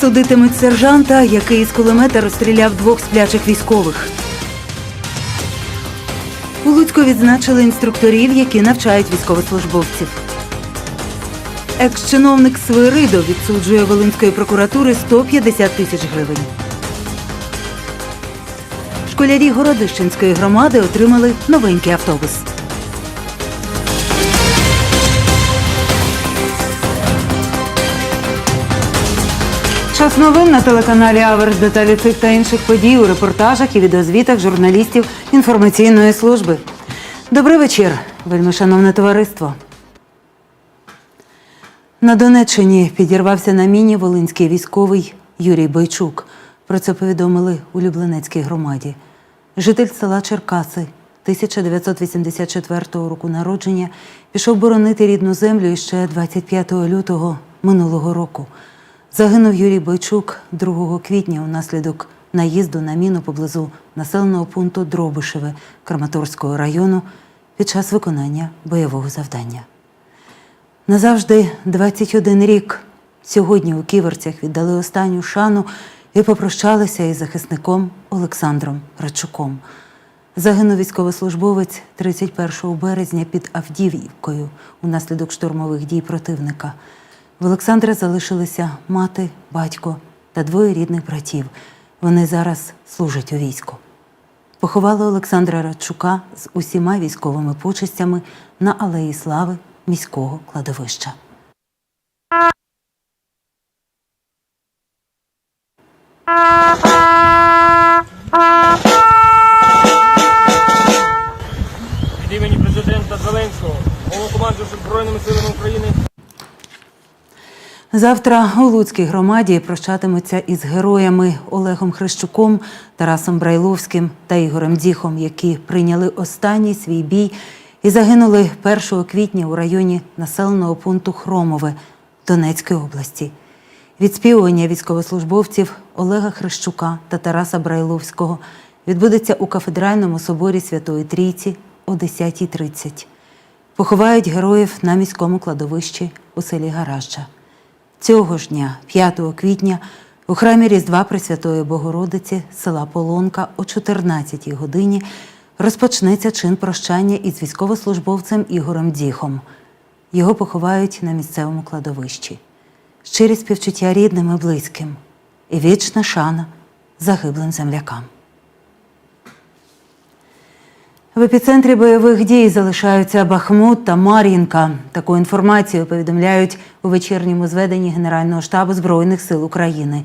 Судитимуть сержанта, який із кулемета розстріляв двох сплячих військових. У Луцьку відзначили інструкторів, які навчають військовослужбовців. Екс-чиновник Свиридо відсуджує Волинської прокуратури 150 тисяч гривень. Школярі Городищенської громади отримали новенький автобус. Час новин на телеканалі Аверс. Деталі цих та інших подій у репортажах і відеозвітах журналістів інформаційної служби. Добрий вечір, вельми шановне товариство. На Донеччині підірвався на міні волинський військовий Юрій Бойчук. Про це повідомили у Люблинецькій громаді. Житель села Черкаси 1984 року народження пішов боронити рідну землю іще 25 лютого минулого року. Загинув Юрій Бойчук 2 квітня унаслідок наїзду на міну поблизу населеного пункту Дробишеве Краматорського району під час виконання бойового завдання. Назавжди 21 рік. Сьогодні у Ківерцях віддали останню шану і попрощалися із захисником Олександром Радчуком. Загинув військовослужбовець 31 березня під Авдіївкою унаслідок штурмових дій противника. В Олександра залишилися мати, батько та двоє рідних братів. Вони зараз служать у війську. Поховали Олександра Радчука з усіма військовими почестями на Алеї Слави міського кладовища. Від імені президента Зеленського, головнокомандуюча Збройними силами України Завтра у Луцькій громаді прощатимуться із героями Олегом Хрещуком, Тарасом Брайловським та Ігорем Діхом, які прийняли останній свій бій і загинули 1 квітня у районі населеного пункту Хромове Донецької області. Відспівування військовослужбовців Олега Хрещука та Тараса Брайловського відбудеться у кафедральному соборі Святої Трійці о 10.30. Поховають героїв на міському кладовищі у селі Гаражджа. Цього ж дня, 5 квітня, у храмі Різдва Пресвятої Богородиці села Полонка о 14-й годині розпочнеться чин прощання із військовослужбовцем Ігорем Діхом. Його поховають на місцевому кладовищі. Щирі співчуття рідним і близьким і вічна шана загиблим землякам. В епіцентрі бойових дій залишаються Бахмут та Мар'їнка. Таку інформацію повідомляють у вечірньому зведенні Генерального штабу Збройних сил України.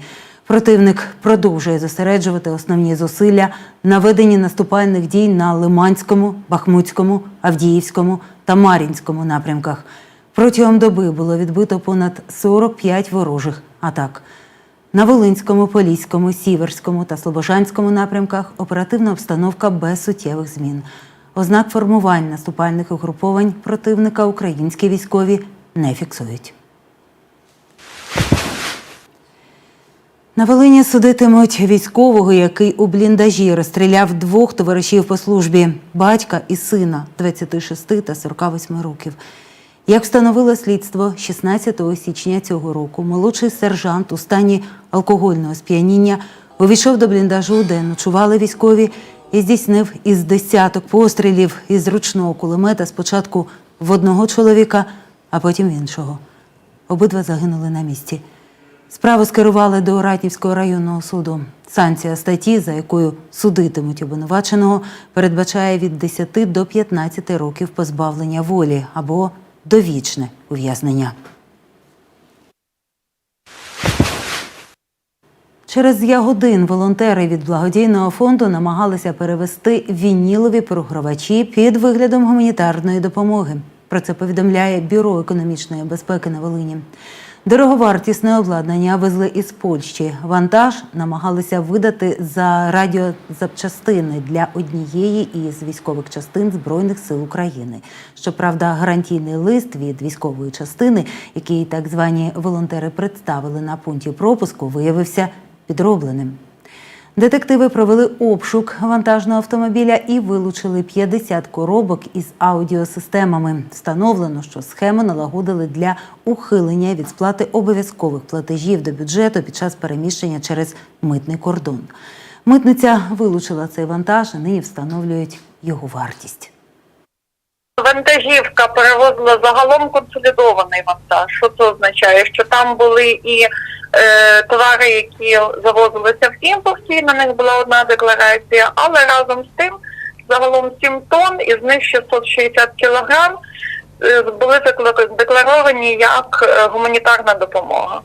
Противник продовжує зосереджувати основні зусилля на веденні наступальних дій на Лиманському, Бахмутському, Авдіївському та Мар'їнському напрямках. Протягом доби було відбито понад 45 ворожих атак. На Волинському, Поліському, Сіверському та Слобожанському напрямках оперативна обстановка без суттєвих змін. Ознак формувань наступальних угруповань противника українські військові не фіксують. На Волині судитимуть військового, який у бліндажі розстріляв двох товаришів по службі батька і сина 26 та 48 років. Як встановило слідство, 16 січня цього року молодший сержант у стані алкогольного сп'яніння увійшов до бліндажу, де ночували військові, і здійснив із десяток пострілів із ручного кулемета спочатку в одного чоловіка, а потім в іншого. Обидва загинули на місці. Справу скерували до Ратнівського районного суду. Санкція статті, за якою судитимуть обвинуваченого, передбачає від 10 до 15 років позбавлення волі або довічне ув'язнення. Через ягодин волонтери від благодійного фонду намагалися перевести вінілові програвачі під виглядом гуманітарної допомоги. Про це повідомляє Бюро економічної безпеки на Волині. Дороговартісне обладнання везли із Польщі. Вантаж намагалися видати за радіозапчастини для однієї із військових частин Збройних сил України. Щоправда, гарантійний лист від військової частини, який так звані волонтери представили на пункті пропуску, виявився підробленим. Детективи провели обшук вантажного автомобіля і вилучили 50 коробок із аудіосистемами. Встановлено, що схему налагодили для ухилення від сплати обов'язкових платежів до бюджету під час переміщення через митний кордон. Митниця вилучила цей вантаж, а нині встановлюють його вартість. Вантажівка перевозила загалом консолідований вантаж. Що це означає? Що там були і е, товари, які завозилися в імпорті, на них була одна декларація, але разом з тим загалом 7 тонн, із них 660 кілограм е, були декла- декларовані як е, гуманітарна допомога.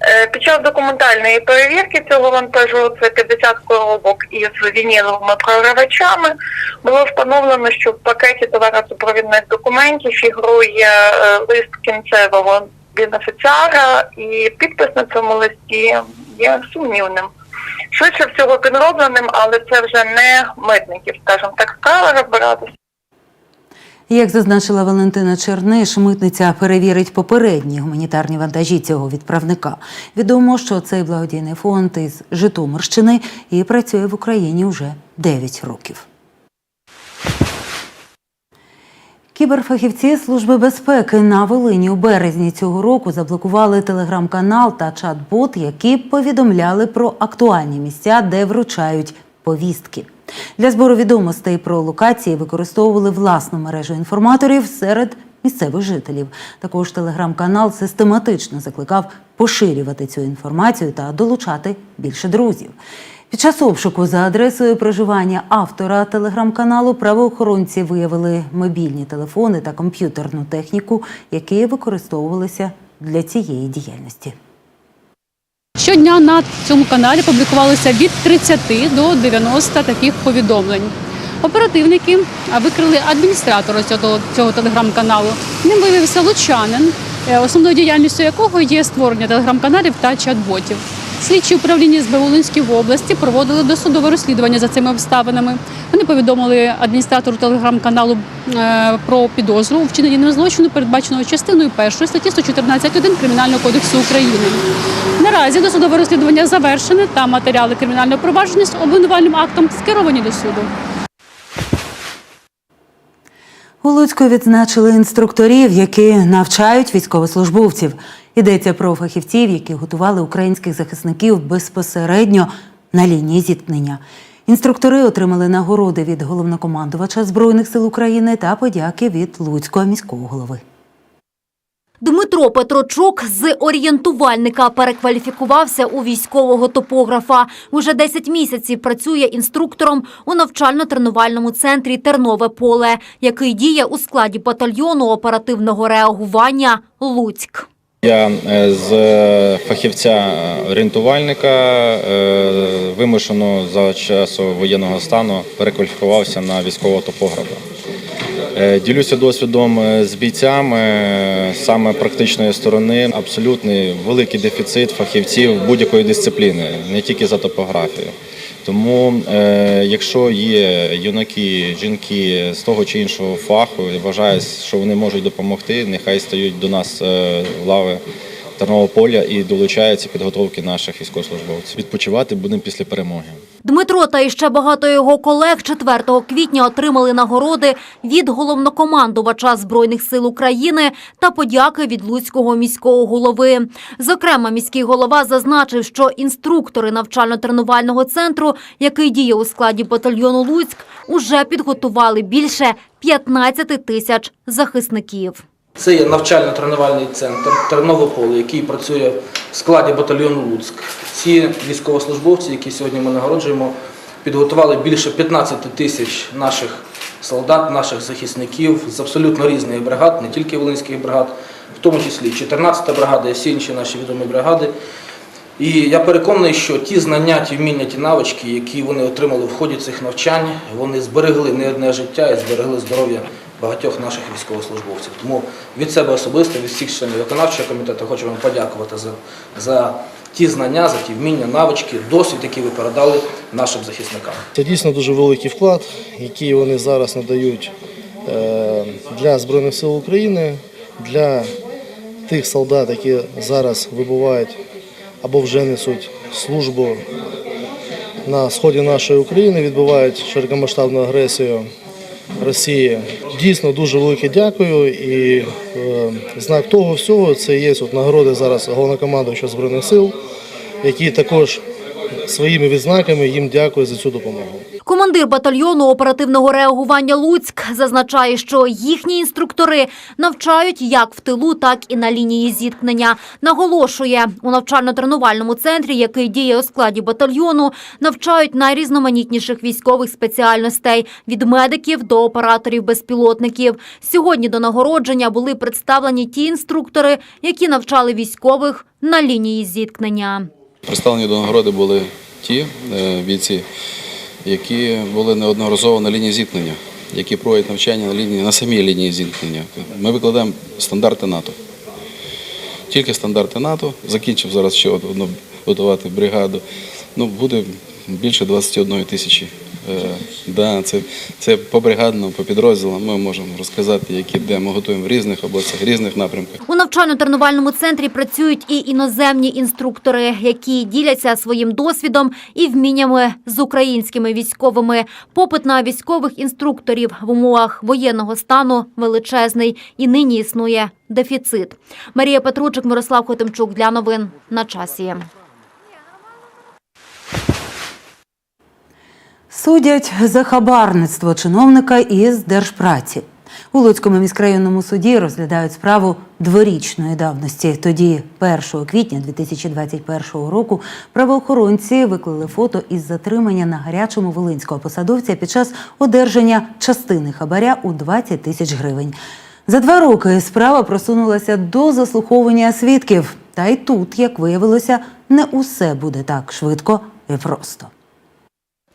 Е, Під час документальної перевірки цього вантажу це 50 коробок із вініловими програвачами. Було встановлено, що в пакеті товаросупровідних документів фігурує е, лист кінцевого бенефіціара, і підпис на цьому листі є сумнівним. Швидше всього підробленим, але це вже не митників, скажімо так, справа розбиратися. Як зазначила Валентина Черниш, митниця перевірить попередні гуманітарні вантажі цього відправника. Відомо, що цей благодійний фонд із Житомирщини і працює в Україні вже 9 років. Кіберфахівці Служби безпеки на Волині у березні цього року заблокували телеграм-канал та чат-бот, які повідомляли про актуальні місця, де вручають повістки. Для збору відомостей про локації використовували власну мережу інформаторів серед місцевих жителів. Також телеграм-канал систематично закликав поширювати цю інформацію та долучати більше друзів. Під час обшуку за адресою проживання автора телеграм-каналу правоохоронці виявили мобільні телефони та комп'ютерну техніку, які використовувалися для цієї діяльності. Щодня на цьому каналі публікувалося від 30 до 90 таких повідомлень. Оперативники викрили адміністратора цього, цього телеграм-каналу. Ним виявився лучанин, е, основною діяльністю якого є створення телеграм-каналів та чат-ботів. Слідчі управління СБУ Волинської області проводили досудове розслідування за цими обставинами. Вони повідомили адміністратору телеграм-каналу е, про підозру у вчиненні ним злочину, передбаченого частиною 1 статті 114.1 Кримінального кодексу України. Наразі досудове розслідування завершене та матеріали кримінального провадження з обвинувальним актом скеровані до суду. У Луцьку відзначили інструкторів, які навчають військовослужбовців. Йдеться про фахівців, які готували українських захисників безпосередньо на лінії зіткнення. Інструктори отримали нагороди від головнокомандувача Збройних сил України та подяки від Луцького міського голови. Дмитро Петрочук з орієнтувальника перекваліфікувався у військового топографа. Уже 10 місяців працює інструктором у навчально-тренувальному центрі Тернове поле, який діє у складі батальйону оперативного реагування Луцьк. Я е, з е, фахівця орієнтувальника е, вимушено за часу воєнного стану перекваліфікувався на військового топографа. Ділюся досвідом з бійцями саме практичної сторони. Абсолютний великий дефіцит фахівців будь-якої дисципліни, не тільки за топографію. Тому, е, якщо є юнаки, жінки з того чи іншого фаху, вважаю, що вони можуть допомогти, нехай стають до нас е, в лави Тернового поля і долучаються підготовки наших військовослужбовців. Відпочивати будемо після перемоги. Дмитро та іще багато його колег 4 квітня отримали нагороди від головнокомандувача Збройних сил України та подяки від Луцького міського голови. Зокрема, міський голова зазначив, що інструктори навчально-тренувального центру, який діє у складі батальйону Луцьк, уже підготували більше 15 тисяч захисників. Це є навчально-тренувальний центр Тернове поле, який працює в складі батальйону Луцьк. Ці військовослужбовці, які сьогодні ми нагороджуємо, підготували більше 15 тисяч наших солдат, наших захисників з абсолютно різних бригад, не тільки волинських бригад, в тому числі 14-та бригада і всі інші наші відомі бригади. І я переконаний, що ті знання, ті вміння, ті навички, які вони отримали в ході цих навчань, вони зберегли не одне життя і зберегли здоров'я багатьох наших військовослужбовців. Тому від себе особисто, від всіх членів виконавчого комітету хочу вам подякувати за, за ті знання, за ті вміння, навички, досвід, який ви передали нашим захисникам. Це дійсно дуже великий вклад, який вони зараз надають е, для Збройних сил України, для тих солдат, які зараз вибувають або вже несуть службу на сході нашої України відбувають широкомасштабну агресію Росії. Дійсно дуже велике дякую. І е, знак того всього це є от нагороди зараз головнокомандуючого Збройних сил, які також своїми відзнаками їм дякую за цю допомогу. Командир батальйону оперативного реагування Луцьк зазначає, що їхні інструктори навчають як в тилу, так і на лінії зіткнення. Наголошує, у навчально-тренувальному центрі, який діє у складі батальйону, навчають найрізноманітніших військових спеціальностей від медиків до операторів безпілотників. Сьогодні до нагородження були представлені ті інструктори, які навчали військових на лінії зіткнення. Представлені до нагороди були ті е, бійці, які були неодноразово на лінії зіткнення, які проводять навчання на лінії на самій лінії зіткнення. Ми викладаємо стандарти НАТО. Тільки стандарти НАТО. Закінчив зараз ще одну готувати бригаду. Ну, буде більше 21 тисячі. Е, Да, це, це по бригадно, по підрозділам. Ми можемо розказати, які де ми готуємо в різних областях, різних напрямках. У навчально-тренувальному центрі працюють і іноземні інструктори, які діляться своїм досвідом і вміннями з українськими військовими. Попит на військових інструкторів в умовах воєнного стану величезний і нині існує дефіцит. Марія Петручик, Мирослав Хотимчук для новин на часі. Судять за хабарництво чиновника із держпраці. У Луцькому міськрайонному суді розглядають справу дворічної давності. Тоді, 1 квітня 2021 року, правоохоронці виклали фото із затримання на гарячому волинського посадовця під час одержання частини хабаря у 20 тисяч гривень. За два роки справа просунулася до заслуховування свідків. Та й тут, як виявилося, не усе буде так швидко і просто.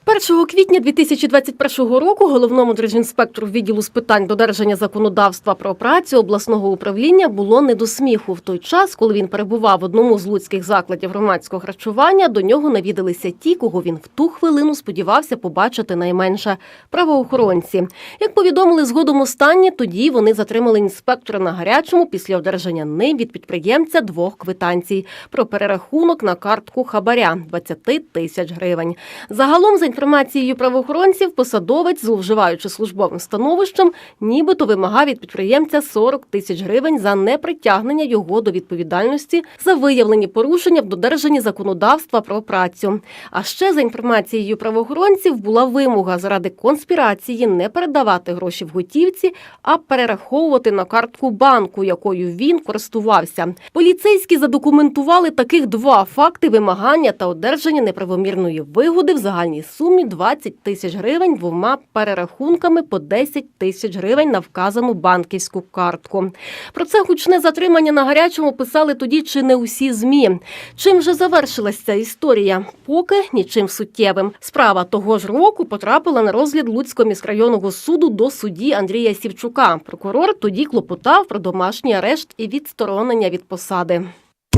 1 квітня 2021 року головному держінспектору відділу з питань додержання законодавства про працю обласного управління було не до сміху. В той час, коли він перебував в одному з луцьких закладів громадського харчування, до нього навідалися ті, кого він в ту хвилину сподівався побачити найменше правоохоронці. Як повідомили згодом останні, тоді вони затримали інспектора на гарячому після одержання ним від підприємця двох квитанцій про перерахунок на картку хабаря 20 тисяч гривень. Загалом, за інформацією правоохоронців, посадовець, зловживаючи службовим становищем, нібито вимагав від підприємця 40 тисяч гривень за непритягнення його до відповідальності за виявлені порушення в додержанні законодавства про працю. А ще за інформацією правоохоронців була вимога заради конспірації не передавати гроші в готівці, а перераховувати на картку банку, якою він користувався. Поліцейські задокументували таких два факти вимагання та одержання неправомірної вигоди в загальній сумі 20 тисяч гривень двома перерахунками по 10 тисяч гривень на вказану банківську картку. Про це гучне затримання на гарячому писали тоді чи не усі змі. Чим же завершилась ця історія? Поки нічим суттєвим. Справа того ж року потрапила на розгляд Луцького міськрайонного суду до судді Андрія Сівчука. Прокурор тоді клопотав про домашній арешт і відсторонення від посади.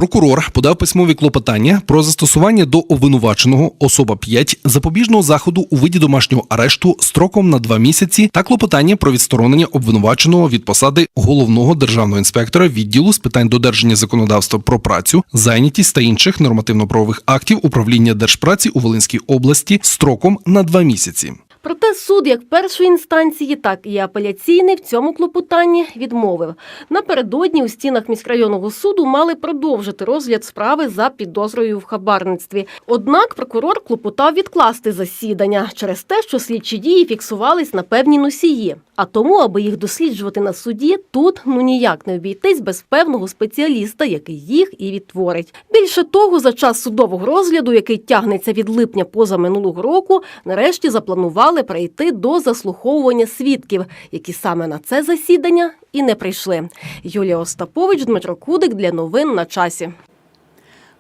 Прокурор подав письмові клопотання про застосування до обвинуваченого особа 5 запобіжного заходу у виді домашнього арешту строком на два місяці та клопотання про відсторонення обвинуваченого від посади головного державного інспектора відділу з питань додержання законодавства про працю, зайнятість та інших нормативно-правових актів управління держпраці у Волинській області строком на два місяці. Проте суд як першої інстанції, так і апеляційний в цьому клопотанні відмовив. Напередодні у стінах міськрайонного суду мали продовжити розгляд справи за підозрою в хабарництві. Однак прокурор клопотав відкласти засідання через те, що слідчі дії фіксувались на певні носії. А тому, аби їх досліджувати на суді, тут ну ніяк не обійтись без певного спеціаліста, який їх і відтворить. Більше того, за час судового розгляду, який тягнеться від липня поза минулого року, нарешті запланували перейти до заслуховування свідків, які саме на це засідання і не прийшли. Юлія Остапович, Дмитро Кудик для новин на часі.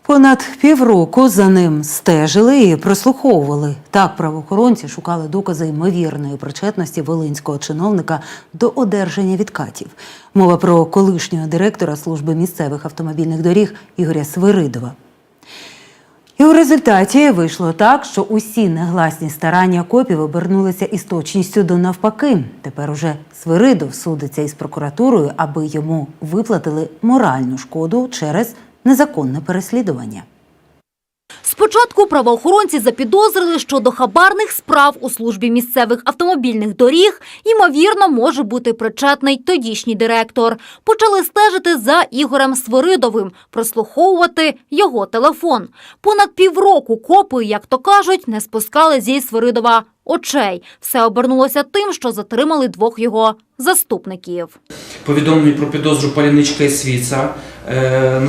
Понад півроку за ним стежили і прослуховували. Так правоохоронці шукали докази ймовірної причетності волинського чиновника до одержання відкатів. Мова про колишнього директора служби місцевих автомобільних доріг Ігоря Свиридова. І у результаті вийшло так, що усі негласні старання копів обернулися із точністю до навпаки. Тепер уже Свиридов судиться із прокуратурою, аби йому виплатили моральну шкоду через незаконне переслідування. Спочатку правоохоронці запідозрили, що до хабарних справ у службі місцевих автомобільних доріг ймовірно може бути причетний тодішній директор. Почали стежити за Ігорем Свиридовим, прослуховувати його телефон. Понад півроку копи, як то кажуть, не спускали зі Свиридова очей. Все обернулося тим, що затримали двох його заступників. повідомлені про підозру Паляничка і Свіца е,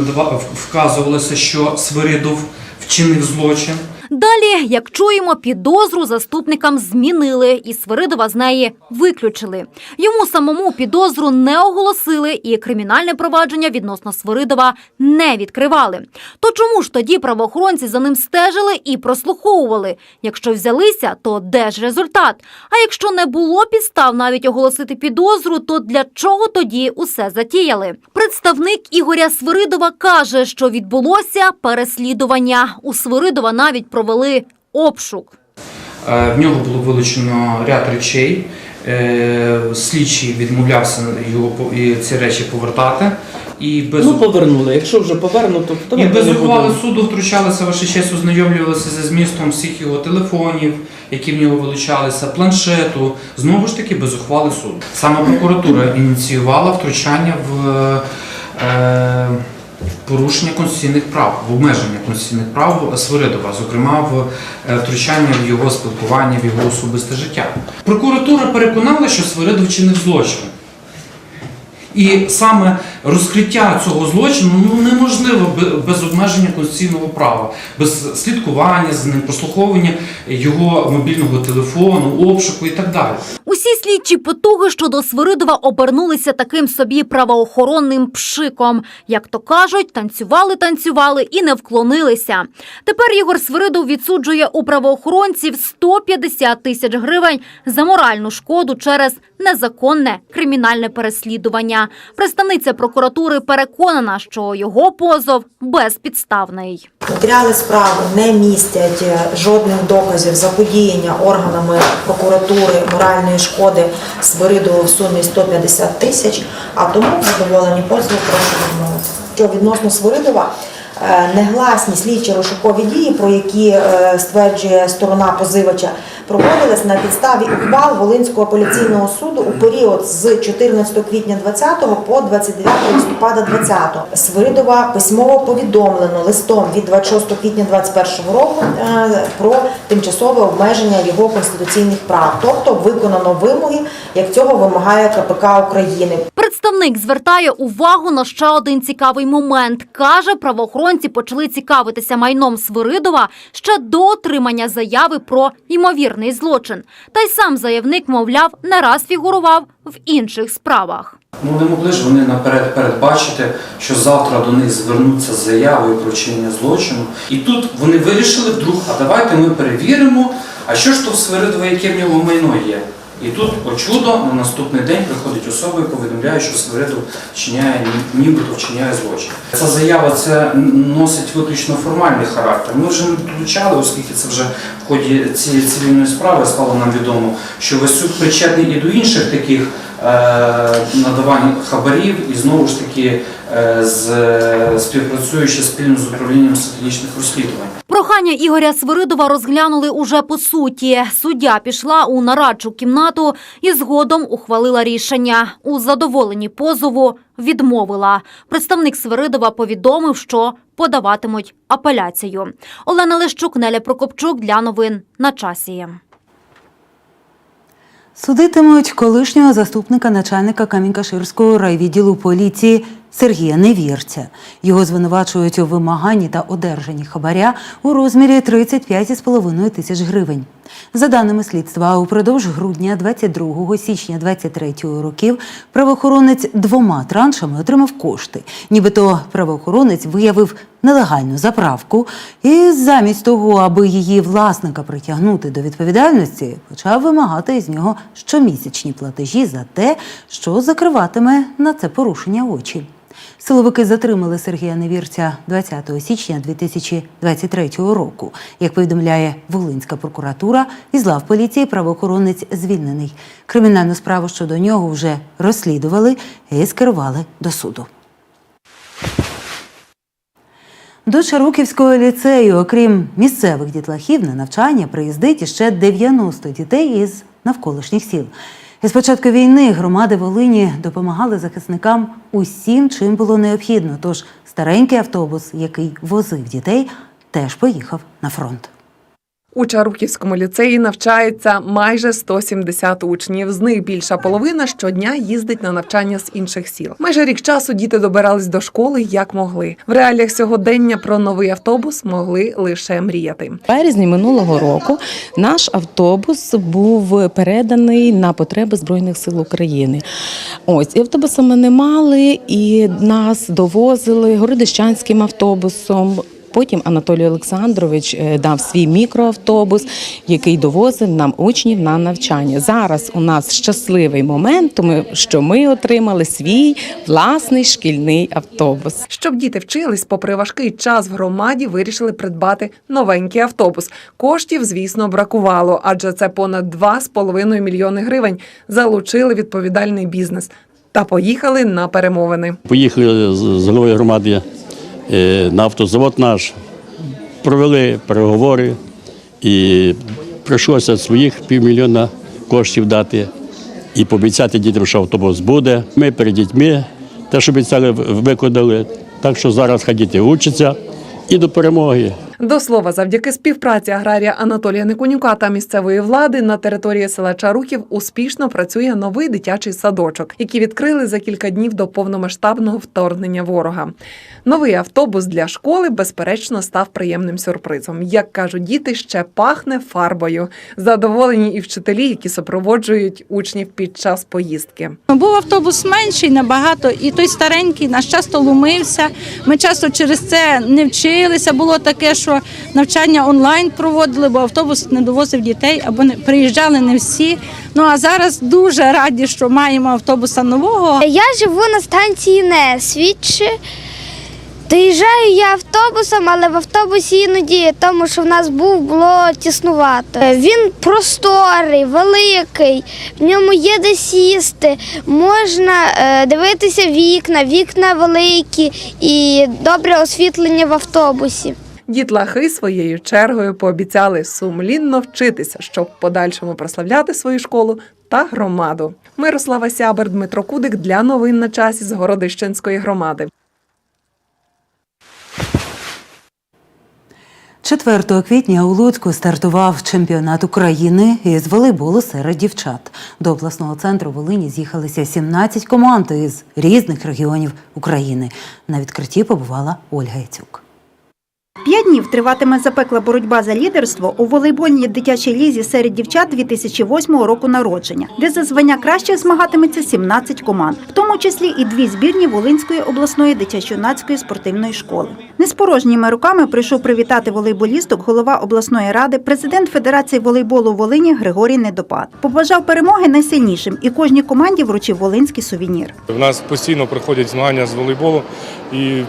вказувалося, що Свиридов вчинив злочин. Далі, як чуємо, підозру заступникам змінили, і Свиридова з неї виключили. Йому самому підозру не оголосили, і кримінальне провадження відносно Свиридова не відкривали. То чому ж тоді правоохоронці за ним стежили і прослуховували? Якщо взялися, то де ж результат? А якщо не було підстав навіть оголосити підозру, то для чого тоді усе затіяли? Представник Ігоря Свиридова каже, що відбулося переслідування. У Свиридова навіть провели обшук. Е, В нього було вилучено ряд речей. Е, Слідчий відмовлявся його і ці речі повертати. І без, Ну, повернули. Якщо вже повернуто, то і без ухвали суду втручалися ваша честь, ознайомлювалися зі змістом всіх його телефонів, які в нього вилучалися, планшету. Знову ж таки, без ухвали суду. Саме прокуратура ініціювала втручання в е, порушення конституційних прав, в обмеження конституційних прав Свиридова, зокрема в е, втручання в його спілкування, в його особисте життя. Прокуратура переконала, що Свиридов чинив злочин. І саме розкриття цього злочину ну, неможливо без обмеження конституційного права, без слідкування за ним, прослуховування його мобільного телефону, обшуку і так далі. Усі слідчі потуги щодо Свиридова обернулися таким собі правоохоронним пшиком. Як то кажуть, танцювали, танцювали і не вклонилися. Тепер Ігор Свиридов відсуджує у правоохоронців 150 тисяч гривень за моральну шкоду через незаконне кримінальне переслідування. Представниця прокуратури переконана, що його позов безпідставний. Матеріали справи не містять е, жодних доказів заподіяння органами прокуратури моральної шкоди Свириду в сумі 150 тисяч, а тому задоволені позову прошу відмовити. Що відносно Свиридова, негласні слідчі розшукові дії, про які е, стверджує сторона позивача, проводились на підставі ухвал Волинського апеляційного суду у період з 14 квітня 20 по 29 листопада 20. Свиридова письмово повідомлено листом від 26 квітня 21 року е, про тимчасове обмеження його конституційних прав, тобто виконано вимоги, як цього вимагає КПК України. Представник звертає увагу на ще один цікавий момент. Каже, правоохоронці почали цікавитися майном Свиридова ще до отримання заяви про ймовірний злочин. Та й сам заявник, мовляв, не раз фігурував в інших справах. Ну не могли ж вони наперед передбачити, що завтра до них звернуться з заявою про вчинення злочину. І тут вони вирішили вдруг, а давайте ми перевіримо, а що ж то в Свиридова, яке в нього майно є. І тут, о чудо, на наступний день приходить особа і повідомляє, що Свиридов вчиняє, ні- нібито вчиняє злочин. Ця заява це носить виключно формальний характер. Ми вже не долучали, оскільки це вже в ході цієї цивільної справи стало нам відомо, що Васюк причетний і до інших таких е, надавань хабарів, і знову ж таки з, співпрацюючи спільно з управлінням стратегічних розслідувань. Прохання Ігоря Свиридова розглянули уже по суті. Суддя пішла у нарадчу кімнату і згодом ухвалила рішення. У задоволенні позову відмовила. Представник Свиридова повідомив, що подаватимуть апеляцію. Олена Лещук, Неля Прокопчук для новин на часі. Судитимуть колишнього заступника начальника Камінькаширського райвідділу поліції Сергія Невірця. Його звинувачують у вимаганні та одержанні хабаря у розмірі 35,5 тисяч гривень. За даними слідства, упродовж грудня 22 січня 23 років правоохоронець двома траншами отримав кошти. Нібито правоохоронець виявив нелегальну заправку і замість того, аби її власника притягнути до відповідальності, почав вимагати із нього щомісячні платежі за те, що закриватиме на це порушення очі. Силовики затримали Сергія Невірця 20 січня 2023 року. Як повідомляє Волинська прокуратура, із лав поліції правоохоронець звільнений. Кримінальну справу щодо нього вже розслідували і скерували до суду. До Шаруківського ліцею, окрім місцевих дітлахів, на навчання приїздить іще 90 дітей із навколишніх сіл. І з початку війни громади Волині допомагали захисникам усім, чим було необхідно. Тож старенький автобус, який возив дітей, теж поїхав на фронт. У Чаруківському ліцеї навчається майже 170 учнів. З них більша половина щодня їздить на навчання з інших сіл. Майже рік часу діти добирались до школи як могли. В реаліях сьогодення про новий автобус могли лише мріяти. В березні минулого року наш автобус був переданий на потреби Збройних сил України. Ось і автобуса ми не мали, і нас довозили городищанським автобусом. Потім Анатолій Олександрович е, дав свій мікроавтобус, який довозив нам учнів на навчання. Зараз у нас щасливий момент, тому що ми отримали свій власний шкільний автобус. Щоб діти вчились, попри важкий час в громаді, вирішили придбати новенький автобус. Коштів, звісно, бракувало, адже це понад 2,5 мільйони гривень. Залучили відповідальний бізнес та поїхали на перемовини. Поїхали з з головою громади е, на автозавод наш, провели переговори і прийшлося своїх півмільйона коштів дати і пообіцяти дітям, що автобус буде. Ми перед дітьми те, що обіцяли, виконали. Так що зараз хай діти і до перемоги. До слова, завдяки співпраці аграрія Анатолія Никонюка та місцевої влади на території села Чарухів успішно працює новий дитячий садочок, який відкрили за кілька днів до повномасштабного вторгнення ворога. Новий автобус для школи, безперечно, став приємним сюрпризом. Як кажуть діти, ще пахне фарбою. Задоволені і вчителі, які супроводжують учнів під час поїздки. Був автобус менший набагато, і той старенький нас часто ломився. Ми часто через це не вчилися. Було таке, що навчання онлайн проводили, бо автобус не довозив дітей або не приїжджали не всі. Ну а зараз дуже раді, що маємо автобуса нового. Я живу на станції Несвіч. Доїжджаю я автобусом, але в автобусі іноді, тому що в нас був, було тіснувато. Він просторий, великий, в ньому є де сісти, можна е, дивитися вікна, вікна великі і добре освітлення в автобусі. Дітлахи своєю чергою пообіцяли сумлінно вчитися, щоб в подальшому прославляти свою школу та громаду. Мирослава Сябер, Дмитро Кудик для новин на часі з Городищенської громади. 4 квітня у Луцьку стартував чемпіонат України із волейболу серед дівчат. До обласного центру Волині з'їхалися 17 команд із різних регіонів України. На відкритті побувала Ольга Яцюк. П'ять днів триватиме запекла боротьба за лідерство у волейбольній дитячій лізі серед дівчат 2008 року народження, де за звання кращих змагатиметься 17 команд, в тому числі і дві збірні Волинської обласної дитячо-юнацької спортивної школи. Не з порожніми руками прийшов привітати волейболісток голова обласної ради, президент Федерації волейболу Волині Григорій Недопад. Побажав перемоги найсильнішим і кожній команді вручив волинський сувенір. У нас постійно проходять змагання з волейболу, і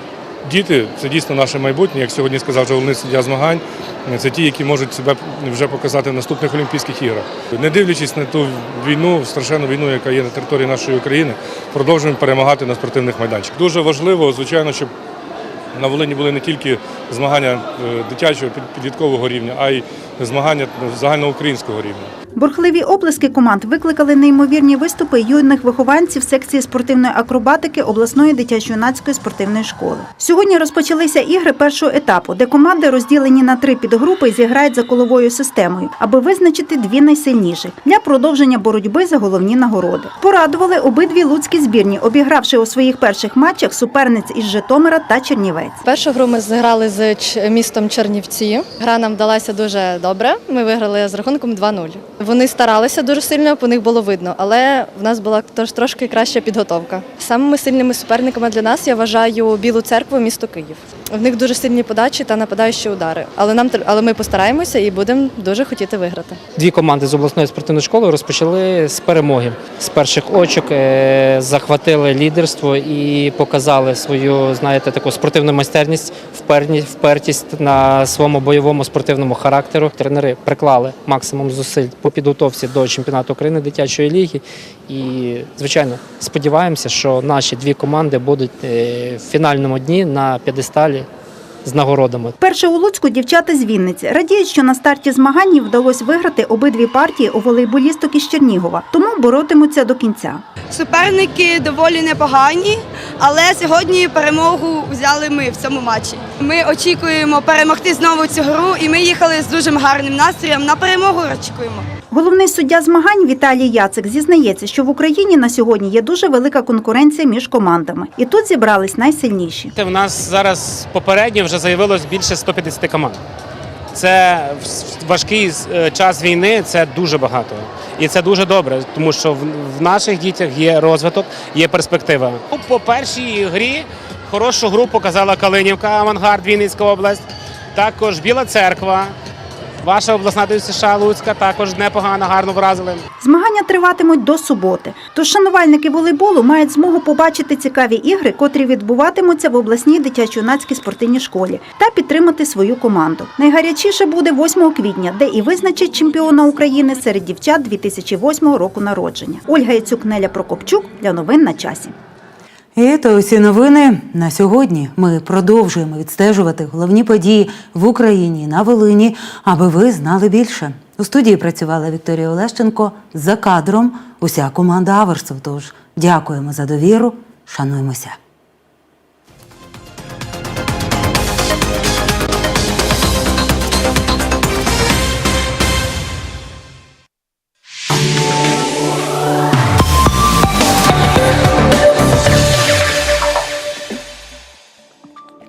діти це дійсно наше майбутнє. Як сьогодні сказав головний суддя змагань, це ті, які можуть себе вже показати в наступних Олімпійських іграх. Не дивлячись на ту війну, страшенну війну, яка є на території нашої України, продовжуємо перемагати на спортивних майданчиках. Дуже важливо, звичайно, щоб на Волині були не тільки змагання е, дитячого під- підліткового рівня, а й змагання загальноукраїнського рівня. Бурхливі оплески команд викликали неймовірні виступи юних вихованців секції спортивної акробатики обласної дитячо-юнацької спортивної школи. Сьогодні розпочалися ігри першого етапу, де команди розділені на три підгрупи зіграють за коловою системою, аби визначити дві найсильніших для продовження боротьби за головні нагороди. Порадували обидві луцькі збірні, обігравши у своїх перших матчах суперниць із Житомира та Чернівець. Першу гру ми зіграли з містом Чернівці. Гра нам вдалася дуже добре. Ми виграли з рахунком 2-0. Вони старалися дуже сильно, по них було видно, але в нас була трошки краща підготовка. Самими сильними суперниками для нас я вважаю Білу церкву, місто Київ. В них дуже сильні подачі та нападаючі удари. Але нам але ми постараємося і будемо дуже хотіти виграти. Дві команди з обласної спортивної школи розпочали з перемоги. З перших очок е, захватили лідерство і показали свою, знаєте, таку спортивну майстерність, впертість на своєму бойовому спортивному характеру. Тренери приклали максимум зусиль по підготовці до чемпіонату України дитячої ліги. І, звичайно, сподіваємося, що наші дві команди будуть е, в фінальному дні на п'єдесталі з нагородами. Перше у Луцьку дівчата з Вінниці радіють, що на старті змагань вдалося виграти обидві партії у волейболісток із Чернігова, тому боротимуться до кінця. Суперники доволі непогані, але сьогодні перемогу взяли ми в цьому матчі. Ми очікуємо перемогти знову цю гру, і ми їхали з дуже гарним настроєм. На перемогу очікуємо. Головний суддя змагань Віталій Яцик зізнається, що в Україні на сьогодні є дуже велика конкуренція між командами, і тут зібрались найсильніші. У нас зараз попередньо вже заявилось більше 150 команд. Це важкий е, час війни, це дуже багато. І це дуже добре, тому що в, в наших дітях є розвиток, є перспектива. Ну, По першій грі хорошу гру показала Калинівка, авангард Вінницька область, також Біла церква, ваша обласна ДЮСШ Луцька також непогано, гарно вразили. Змагання триватимуть до суботи. Тож шанувальники волейболу мають змогу побачити цікаві ігри, котрі відбуватимуться в обласній дитячо-юнацькій спортивній школі, та підтримати свою команду. Найгарячіше буде 8 квітня, де і визначать чемпіона України серед дівчат 2008 року народження. Ольга Яцюк, Неля Прокопчук для новин на часі. І то усі новини на сьогодні. Ми продовжуємо відстежувати головні події в Україні на Волині, аби ви знали більше. У студії працювала Вікторія Олещенко. За кадром уся команда Аверсу. Тож дякуємо за довіру, шануємося.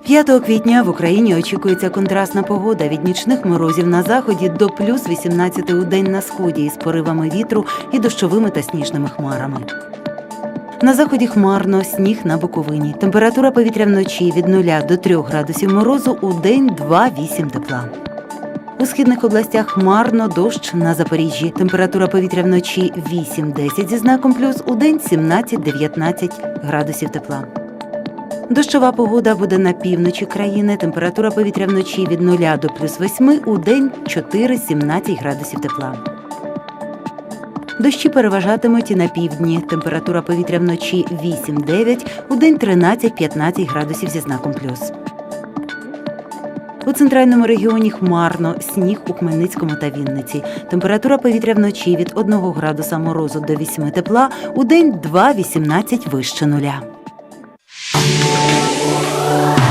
П'ятого квітня в Україні очікується контрастна погода від нічних морозів на заході до плюс 18 у день на сході із поривами вітру і дощовими та сніжними хмарами. На заході хмарно, сніг на Буковині. Температура повітря вночі від 0 до 3 градусів морозу, у день 2-8 тепла. У східних областях хмарно, дощ на Запоріжжі. Температура повітря вночі 8-10 зі знаком плюс, у день 17-19 градусів тепла. Дощова погода буде на півночі країни. Температура повітря вночі від 0 до плюс 8, у день 4-17 градусів тепла. Дощі переважатимуть і на півдні. Температура повітря вночі 8-9, у день 13-15 градусів зі знаком плюс. У центральному регіоні хмарно, сніг у Хмельницькому та Вінниці. Температура повітря вночі від 1 градуса морозу до 8 тепла, у день 2-18 вище нуля. Thank you.